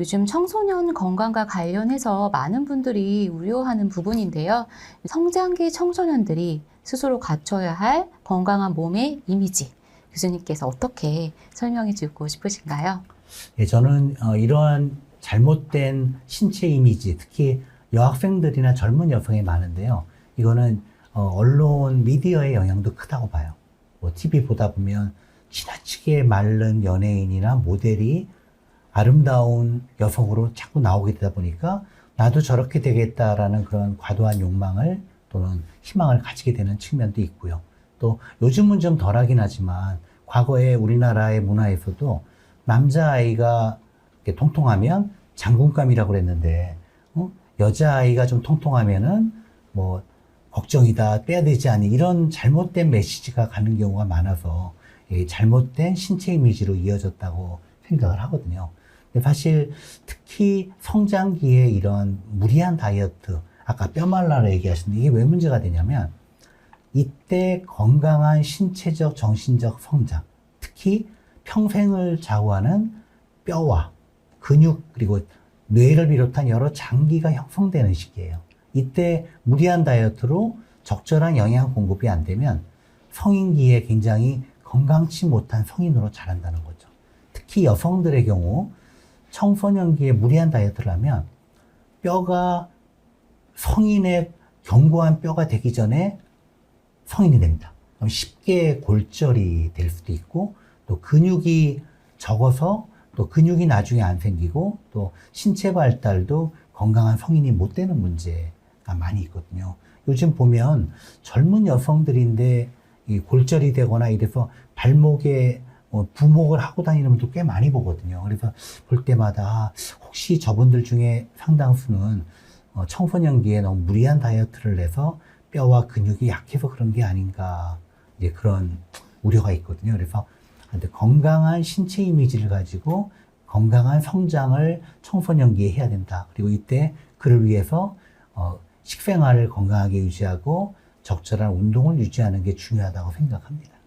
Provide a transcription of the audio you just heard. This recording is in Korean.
요즘 청소년 건강과 관련해서 많은 분들이 우려하는 부분인데요. 성장기 청소년들이 스스로 갖춰야 할 건강한 몸의 이미지. 교수님께서 어떻게 설명해 주고 싶으신가요? 예, 저는 어, 이러한 잘못된 신체 이미지, 특히 여학생들이나 젊은 여성이 많은데요. 이거는 어, 언론, 미디어의 영향도 크다고 봐요. 뭐 TV 보다 보면 지나치게 마른 연예인이나 모델이 아름다운 여성으로 자꾸 나오게 되다 보니까 나도 저렇게 되겠다라는 그런 과도한 욕망을 또는 희망을 가지게 되는 측면도 있고요. 또 요즘은 좀 덜하긴 하지만 과거에 우리나라의 문화에서도 남자아이가 통통하면 장군감이라고 그랬는데 어? 여자아이가 좀 통통하면은 뭐 걱정이다 빼야 되지 않니 이런 잘못된 메시지가 가는 경우가 많아서 이 잘못된 신체 이미지로 이어졌다고 생각을 하거든요. 사실 특히 성장기에 이런 무리한 다이어트 아까 뼈 말라라 얘기하셨는데 이게 왜 문제가 되냐면 이때 건강한 신체적 정신적 성장 특히 평생을 좌우하는 뼈와 근육 그리고 뇌를 비롯한 여러 장기가 형성되는 시기예요. 이때 무리한 다이어트로 적절한 영양 공급이 안 되면 성인기에 굉장히 건강치 못한 성인으로 자란다는 거죠. 특히 여성들의 경우 청소년기에 무리한 다이어트를 하면 뼈가 성인의 견고한 뼈가 되기 전에 성인이 됩니다. 그럼 쉽게 골절이 될 수도 있고 또 근육이 적어서 또 근육이 나중에 안 생기고 또 신체 발달도 건강한 성인이 못 되는 문제가 많이 있거든요. 요즘 보면 젊은 여성들인데 이 골절이 되거나 이래서 발목에 뭐 부목을 하고 다니는 분도 꽤 많이 보거든요. 그래서 볼 때마다 혹시 저분들 중에 상당수는 어, 청소년기에 너무 무리한 다이어트를 해서 뼈와 근육이 약해서 그런 게 아닌가 이제 그런 우려가 있거든요. 그래서 건강한 신체 이미지를 가지고 건강한 성장을 청소년기에 해야 된다. 그리고 이때 그를 위해서 어, 식생활을 건강하게 유지하고 적절한 운동을 유지하는 게 중요하다고 생각합니다.